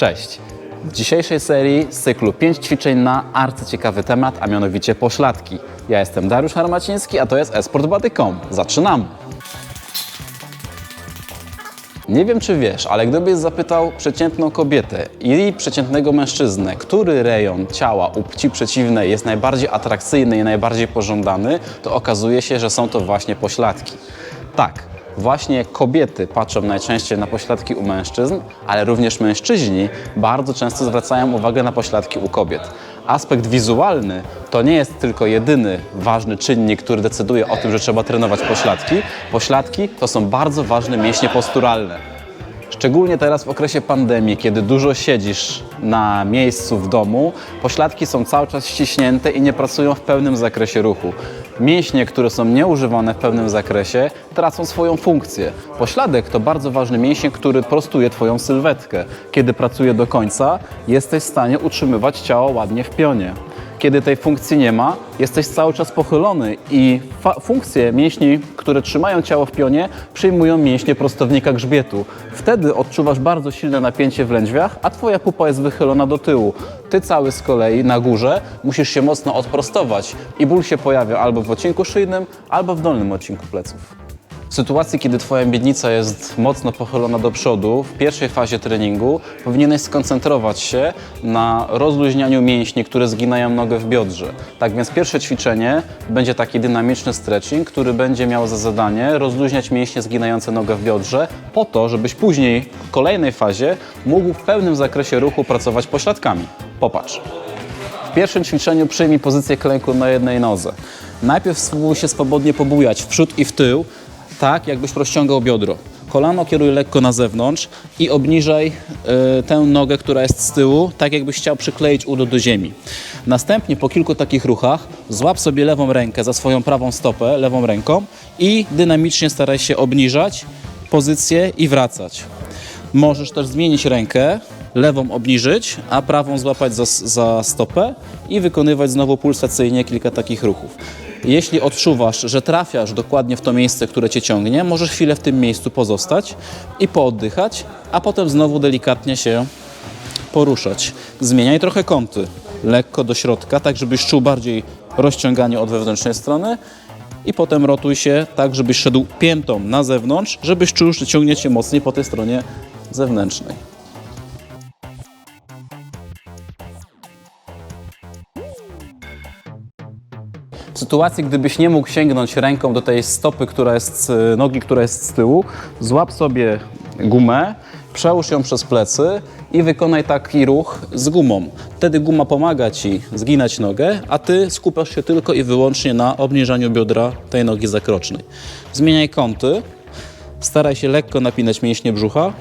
Cześć! W dzisiejszej serii z cyklu 5 ćwiczeń na arcyciekawy temat, a mianowicie pośladki. Ja jestem Dariusz Harmaciński, a to jest esportbody.com. Zaczynamy! Nie wiem, czy wiesz, ale gdybyś zapytał przeciętną kobietę i przeciętnego mężczyznę, który rejon ciała u płci przeciwnej jest najbardziej atrakcyjny i najbardziej pożądany, to okazuje się, że są to właśnie pośladki. Tak, właśnie kobiety patrzą najczęściej na pośladki u mężczyzn, ale również mężczyźni bardzo często zwracają uwagę na pośladki u kobiet. Aspekt wizualny to nie jest tylko jedyny ważny czynnik, który decyduje o tym, że trzeba trenować pośladki. Pośladki to są bardzo ważne mięśnie posturalne. Szczególnie teraz w okresie pandemii, kiedy dużo siedzisz na miejscu w domu, pośladki są cały czas ściśnięte i nie pracują w pełnym zakresie ruchu. Mięśnie, które są nieużywane w pełnym zakresie, tracą swoją funkcję. Pośladek to bardzo ważny mięsień, który prostuje Twoją sylwetkę. Kiedy pracuje do końca, jesteś w stanie utrzymywać ciało ładnie w pionie. Kiedy tej funkcji nie ma, jesteś cały czas pochylony i funkcje mięśni, które trzymają ciało w pionie, przyjmują mięśnie prostownika grzbietu. Wtedy odczuwasz bardzo silne napięcie w lędźwiach, a twoja pupa jest wychylona do tyłu. Ty cały z kolei na górze musisz się mocno odprostować i ból się pojawia albo w odcinku szyjnym, albo w dolnym odcinku pleców. W sytuacji, kiedy Twoja miednica jest mocno pochylona do przodu, w pierwszej fazie treningu powinieneś skoncentrować się na rozluźnianiu mięśni, które zginają nogę w biodrze. Tak więc pierwsze ćwiczenie będzie taki dynamiczny stretching, który będzie miał za zadanie rozluźniać mięśnie zginające nogę w biodrze, po to, żebyś później w kolejnej fazie mógł w pełnym zakresie ruchu pracować pośladkami. Popatrz. W pierwszym ćwiczeniu przyjmij pozycję klęku na jednej nodze. Najpierw spróbuj się swobodnie pobujać w przód i w tył, tak jakbyś rozciągał biodro. Kolano kieruj lekko na zewnątrz i obniżaj y, tę nogę, która jest z tyłu, tak jakbyś chciał przykleić udo do ziemi. Następnie po kilku takich ruchach złap sobie lewą rękę za swoją prawą stopę, lewą ręką i dynamicznie staraj się obniżać pozycję i wracać. Możesz też zmienić rękę, lewą obniżyć, a prawą złapać za, za stopę i wykonywać znowu pulsacyjnie kilka takich ruchów. Jeśli odczuwasz, że trafiasz dokładnie w to miejsce, które cię ciągnie, możesz chwilę w tym miejscu pozostać i pooddychać, a potem znowu delikatnie się poruszać. Zmieniaj trochę kąty, lekko do środka, tak żebyś czuł bardziej rozciąganie od wewnętrznej strony i potem rotuj się tak, żebyś szedł piętą na zewnątrz, żebyś czuł, że ciągnie cię mocniej po tej stronie zewnętrznej. Sytuacji, gdybyś nie mógł sięgnąć ręką do tej stopy, która jest, nogi, która jest z tyłu, złap sobie gumę, przełóż ją przez plecy i wykonaj taki ruch z gumą. Wtedy guma pomaga Ci zginać nogę, a Ty skupiasz się tylko i wyłącznie na obniżaniu biodra tej nogi zakrocznej. Zmieniaj kąty, staraj się lekko napinać mięśnie brzucha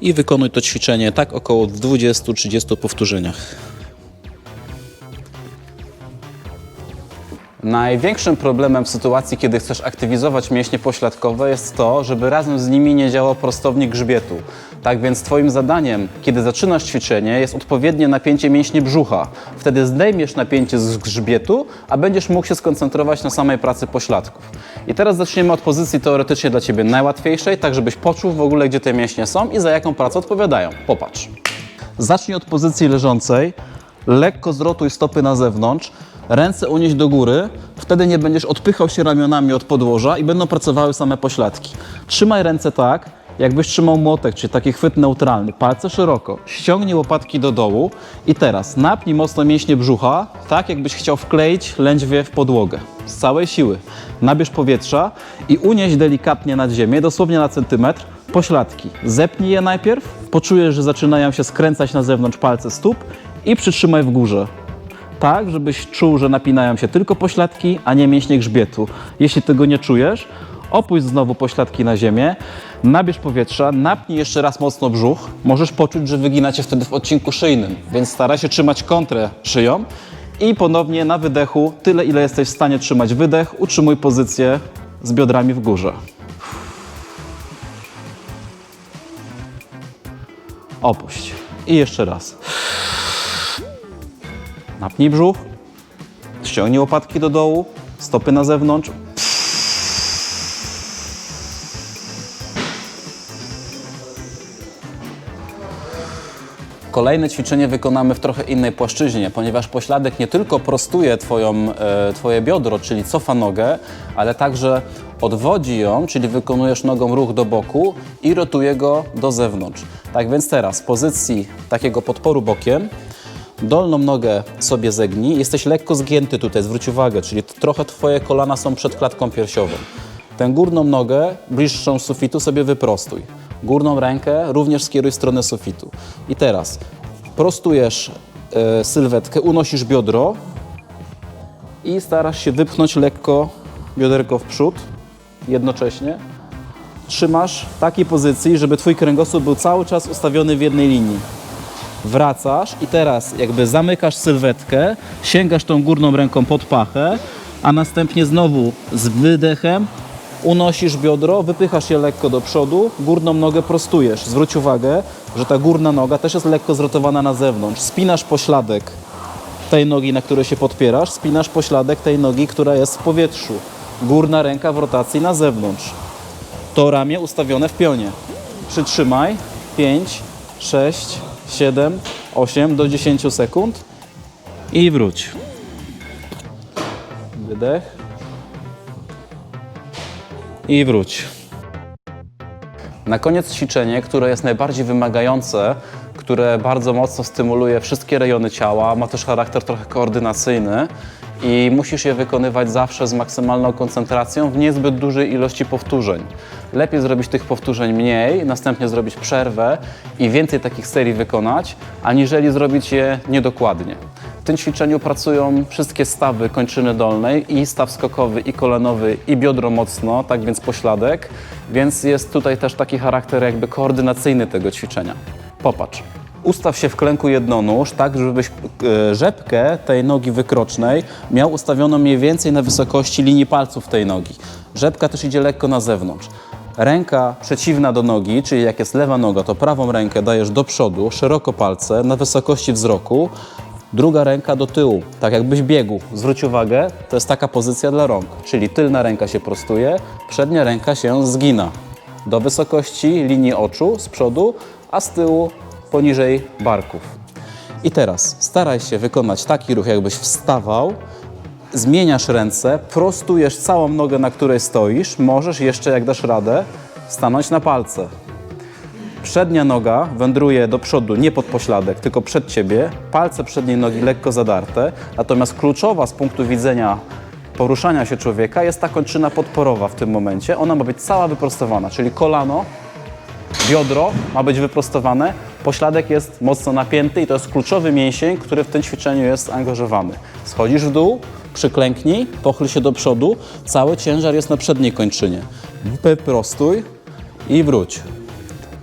i wykonuj to ćwiczenie tak około w 20-30 powtórzeniach. Największym problemem w sytuacji, kiedy chcesz aktywizować mięśnie pośladkowe jest to, żeby razem z nimi nie działał prostownik grzbietu. Tak więc Twoim zadaniem, kiedy zaczynasz ćwiczenie, jest odpowiednie napięcie mięśni brzucha. Wtedy zdejmiesz napięcie z grzbietu, a będziesz mógł się skoncentrować na samej pracy pośladków. I teraz zaczniemy od pozycji teoretycznie dla Ciebie najłatwiejszej, tak żebyś poczuł w ogóle, gdzie te mięśnie są i za jaką pracę odpowiadają. Popatrz. Zacznij od pozycji leżącej, lekko zrotuj stopy na zewnątrz, ręce unieś do góry, wtedy nie będziesz odpychał się ramionami od podłoża i będą pracowały same pośladki. Trzymaj ręce tak, jakbyś trzymał młotek, czyli taki chwyt neutralny, palce szeroko, ściągnij łopatki do dołu i teraz napnij mocno mięśnie brzucha, tak jakbyś chciał wkleić lędźwie w podłogę. Z całej siły. Nabierz powietrza i unieś delikatnie nad ziemię, dosłownie na centymetr, pośladki. Zepnij je najpierw, poczujesz, że zaczynają się skręcać na zewnątrz palce stóp i przytrzymaj w górze. Tak, żebyś czuł, że napinają się tylko pośladki, a nie mięśnie grzbietu. Jeśli tego nie czujesz, opuść znowu pośladki na ziemię, nabierz powietrza, napnij jeszcze raz mocno brzuch. Możesz poczuć, że wygina cię wtedy w odcinku szyjnym, więc staraj się trzymać kontrę szyją i ponownie na wydechu, tyle ile jesteś w stanie trzymać wydech, utrzymuj pozycję z biodrami w górze. Opuść. I jeszcze raz. Napnij brzuch, ściągnij łopatki do dołu, stopy na zewnątrz. Kolejne ćwiczenie wykonamy w trochę innej płaszczyźnie, ponieważ pośladek nie tylko prostuje twoją, e, Twoje biodro, czyli cofa nogę, ale także odwodzi ją, czyli wykonujesz nogą ruch do boku i rotuje go do zewnątrz. Tak więc teraz w pozycji takiego podporu bokiem Dolną nogę sobie zegnij. Jesteś lekko zgięty tutaj, zwróć uwagę, czyli trochę Twoje kolana są przed klatką piersiową. Tę górną nogę, bliższą sufitu, sobie wyprostuj. Górną rękę również skieruj w stronę sufitu. I teraz prostujesz e, sylwetkę, unosisz biodro i starasz się wypchnąć lekko bioderko w przód jednocześnie. Trzymasz w takiej pozycji, żeby Twój kręgosłup był cały czas ustawiony w jednej linii wracasz i teraz jakby zamykasz sylwetkę, sięgasz tą górną ręką pod pachę, a następnie znowu z wydechem unosisz biodro, wypychasz je lekko do przodu, górną nogę prostujesz. Zwróć uwagę, że ta górna noga też jest lekko zrotowana na zewnątrz. Spinasz pośladek tej nogi, na której się podpierasz, spinasz pośladek tej nogi, która jest w powietrzu. Górna ręka w rotacji na zewnątrz. To ramię ustawione w pionie. Przytrzymaj 5, 6, 7, 8 do 10 sekund i wróć. Wydech. I wróć. Na koniec ćwiczenie, które jest najbardziej wymagające, które bardzo mocno stymuluje wszystkie rejony ciała, ma też charakter trochę koordynacyjny i musisz je wykonywać zawsze z maksymalną koncentracją w niezbyt dużej ilości powtórzeń. Lepiej zrobić tych powtórzeń mniej, następnie zrobić przerwę i więcej takich serii wykonać, aniżeli zrobić je niedokładnie. W tym ćwiczeniu pracują wszystkie stawy kończyny dolnej, i staw skokowy, i kolanowy, i biodro mocno, tak więc pośladek, więc jest tutaj też taki charakter jakby koordynacyjny tego ćwiczenia. Popatrz. Ustaw się w klęku jednonóż, tak żebyś e, rzepkę tej nogi wykrocznej miał ustawioną mniej więcej na wysokości linii palców tej nogi. Rzepka też idzie lekko na zewnątrz. Ręka przeciwna do nogi, czyli jak jest lewa noga, to prawą rękę dajesz do przodu, szeroko palce, na wysokości wzroku, Druga ręka do tyłu, tak jakbyś biegł. Zwróć uwagę, to jest taka pozycja dla rąk, czyli tylna ręka się prostuje, przednia ręka się zgina do wysokości linii oczu z przodu, a z tyłu poniżej barków. I teraz staraj się wykonać taki ruch, jakbyś wstawał, zmieniasz ręce, prostujesz całą nogę, na której stoisz, możesz jeszcze, jak dasz radę, stanąć na palce. Przednia noga wędruje do przodu, nie pod pośladek, tylko przed ciebie. Palce przedniej nogi lekko zadarte. Natomiast kluczowa z punktu widzenia poruszania się człowieka jest ta kończyna podporowa w tym momencie. Ona ma być cała wyprostowana, czyli kolano, biodro ma być wyprostowane, pośladek jest mocno napięty i to jest kluczowy mięsień, który w tym ćwiczeniu jest angażowany. Schodzisz w dół, przyklęknij, pochyl się do przodu, cały ciężar jest na przedniej kończynie. Wyprostuj i wróć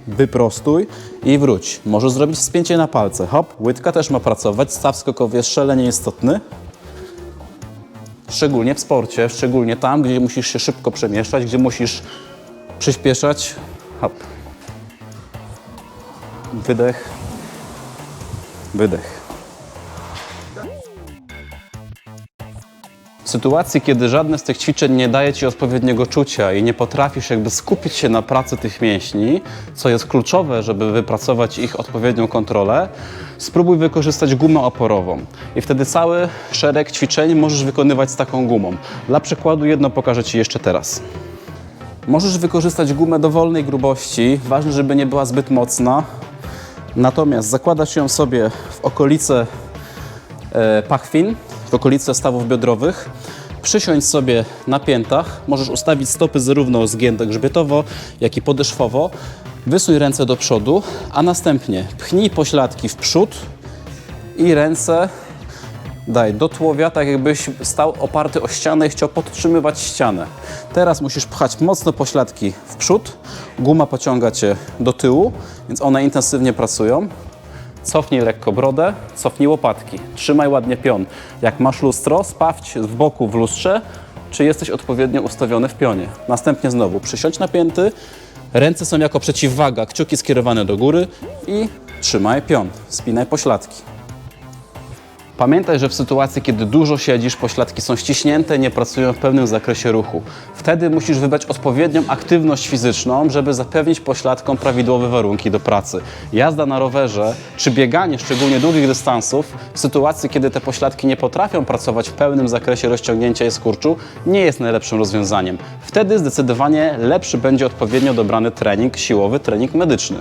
wyprostuj i wróć. Możesz zrobić wspięcie na palce. Hop, łydka też ma pracować, staw skokowy jest szalenie istotny. Szczególnie w sporcie, szczególnie tam, gdzie musisz się szybko przemieszczać, gdzie musisz przyspieszać. Hop. Wydech. Wydech. W sytuacji, kiedy żadne z tych ćwiczeń nie daje Ci odpowiedniego czucia i nie potrafisz jakby skupić się na pracy tych mięśni, co jest kluczowe, żeby wypracować ich odpowiednią kontrolę, spróbuj wykorzystać gumę oporową. I wtedy cały szereg ćwiczeń możesz wykonywać z taką gumą. Dla przykładu jedno pokażę Ci jeszcze teraz. Możesz wykorzystać gumę dowolnej grubości, ważne, żeby nie była zbyt mocna. Natomiast zakładasz ją sobie w okolice e, pachwin, w okolice stawów biodrowych. Przysiądź sobie na piętach, możesz ustawić stopy zarówno zgięte grzbietowo, jak i podeszwowo. Wysuń ręce do przodu, a następnie pchnij pośladki w przód i ręce daj do tułowia, tak jakbyś stał oparty o ścianę i chciał podtrzymywać ścianę. Teraz musisz pchać mocno pośladki w przód, guma pociąga cię do tyłu, więc one intensywnie pracują. Cofnij lekko brodę, cofnij łopatki. Trzymaj ładnie pion. Jak masz lustro, sprawdź w boku w lustrze, czy jesteś odpowiednio ustawiony w pionie. Następnie znowu przysiądź napięty, ręce są jako przeciwwaga, kciuki skierowane do góry i trzymaj pion. Spinaj pośladki. Pamiętaj, że w sytuacji, kiedy dużo siedzisz, pośladki są ściśnięte, nie pracują w pełnym zakresie ruchu. Wtedy musisz wybrać odpowiednią aktywność fizyczną, żeby zapewnić pośladkom prawidłowe warunki do pracy. Jazda na rowerze czy bieganie, szczególnie długich dystansów, w sytuacji, kiedy te pośladki nie potrafią pracować w pełnym zakresie rozciągnięcia i skurczu, nie jest najlepszym rozwiązaniem. Wtedy zdecydowanie lepszy będzie odpowiednio dobrany trening siłowy, trening medyczny.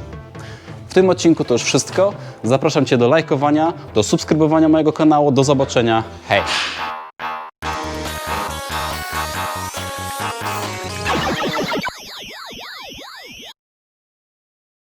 Tym odcinku to już wszystko. Zapraszam Cię do lajkowania, do subskrybowania mojego kanału. Do zobaczenia. Hej!